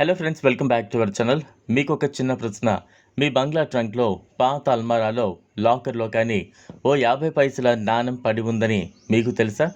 Hello friends welcome back to our channel మీకు ఒక చిన్న ప్రశ్న. మీ బంగ్లా ట్రంక్లో పాత అల్మారాలో లాకర్లో కానీ ఓ యాభై పైసల నాణం పడి ఉందని మీకు తెలుసా?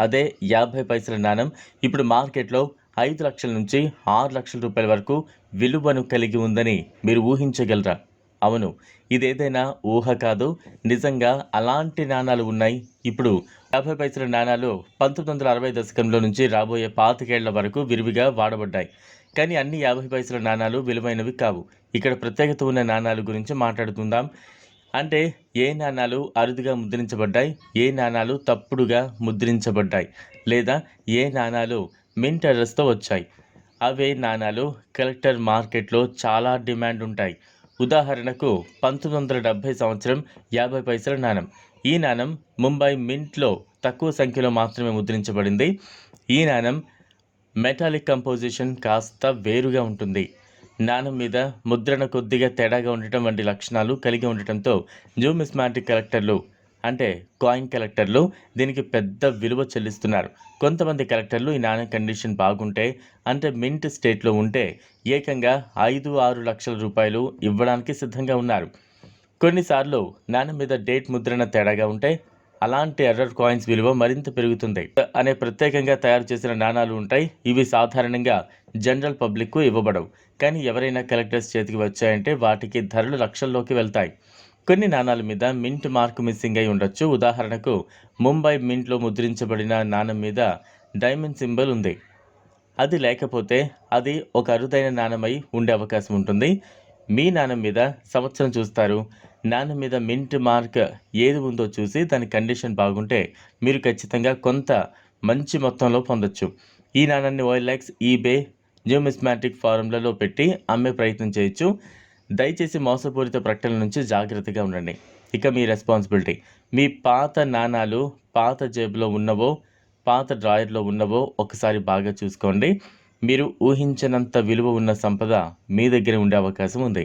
అదే యాభై పైసల నాణం ఇప్పుడు మార్కెట్లో ఐదు లక్షల నుంచి ఆరు లక్షల రూపాయల వరకు విలువను కలిగి ఉందని మీరు ఊహించగలరా? అవును ఇదేదైనా ఊహ కాదు. నిజంగా అలాంటి నాణాలు ఉన్నాయి. ఇప్పుడు యాభై పైసల నాణాలు పంతొమ్మిది వందల అరవై దశకంలో నుంచి రాబోయే పాతికేళ్ళ వరకు విరివిగా వాడబడ్డాయి. కానీ అన్ని యాభై పైసల నాణాలు విలువైనవి కావు. ఇక్కడ ప్రత్యేకత ఉన్న నాణాల గురించి మాట్లాడుకుందాం. అంటే ఏ నాణాలు అరుదుగా ముద్రించబడ్డాయి? ఏ నాణాలు తప్పుడుగా ముద్రించబడ్డాయి? లేదా ఏ నాణాలు మింట్ అడ్రస్తో వచ్చాయి? అవే నాణాలు కలెక్టర్ మార్కెట్లో చాలా డిమాండ్ ఉంటాయి. ఉదాహరణకు పంతొమ్మిది వందల డెబ్భై సంవత్సరం యాభై పైసల నాణం. ఈ నాణం ముంబై మింట్లో తక్కువ సంఖ్యలో మాత్రమే ముద్రించబడింది. ఈ నాణం మెటాలిక్ కంపోజిషన్ కాస్త వేరుగా ఉంటుంది. నాణం మీద ముద్రణ కొద్దిగా తేడాగా ఉండటం వంటి లక్షణాలు కలిగి ఉండటంతో న్యూమిస్మాటిక్ కలెక్టర్లు అంటే కాయిన్ కలెక్టర్లు దీనికి పెద్ద విలువ చెల్లిస్తున్నారు. కొంతమంది కలెక్టర్లు ఈ నాణ్యం కండిషన్ బాగుంటే అంటే మింట్ స్టేట్లో ఉంటే ఏకంగా ఐదు ఆరు లక్షల రూపాయలు ఇవ్వడానికి సిద్ధంగా ఉన్నారు. కొన్నిసార్లు నాణ్యం మీద డేట్ ముద్రణ తేడాగా ఉంటే అలాంటి ఎర్రర్ కాయిన్స్ విలువ మరింత పెరుగుతుంది. అనే ప్రత్యేకంగా తయారు చేసిన నాణాలు ఉంటాయి. ఇవి సాధారణంగా జనరల్ పబ్లిక్కు ఇవ్వబడవు. కానీ ఎవరైనా కలెక్టర్స్ చేతికి వచ్చాయంటే వాటికి ధరలు లక్షల్లోకి వెళ్తాయి. కొన్ని నాణాల మీద మింట్ మార్క్ మిస్సింగ్ అయి ఉండొచ్చు. ఉదాహరణకు ముంబై మింట్లో ముద్రించబడిన నాణం మీద డైమండ్ సింబల్ ఉంది. అది లేకపోతే అది ఒక అరుదైన నాణమై ఉండే అవకాశం ఉంటుంది. మీ నాణం మీద సంవత్సరం చూస్తారు. నాన్న మీద మింట్ మార్క్ ఏది ఉందో చూసి దాని కండిషన్ బాగుంటే మీరు ఖచ్చితంగా కొంత మంచి మొత్తంలో పొందొచ్చు. ఈ నాణాన్ని ఓఎల్ఎక్స్ ఈబే జియోమిస్మాటిక్ ఫారంలలో పెట్టి అమ్మే ప్రయత్నం చేయొచ్చు. దయచేసి మోసపూరిత ప్రకటనల నుంచి జాగ్రత్తగా ఉండండి. ఇక మీ రెస్పాన్సిబిలిటీ. మీ పాత నాణాలు పాత జేబులో ఉన్నవో పాత డ్రాయర్లో ఉన్నవో ఒకసారి బాగా చూసుకోండి. మీరు ఊహించినంత విలువ ఉన్న సంపద మీ దగ్గర ఉండే అవకాశం ఉంది.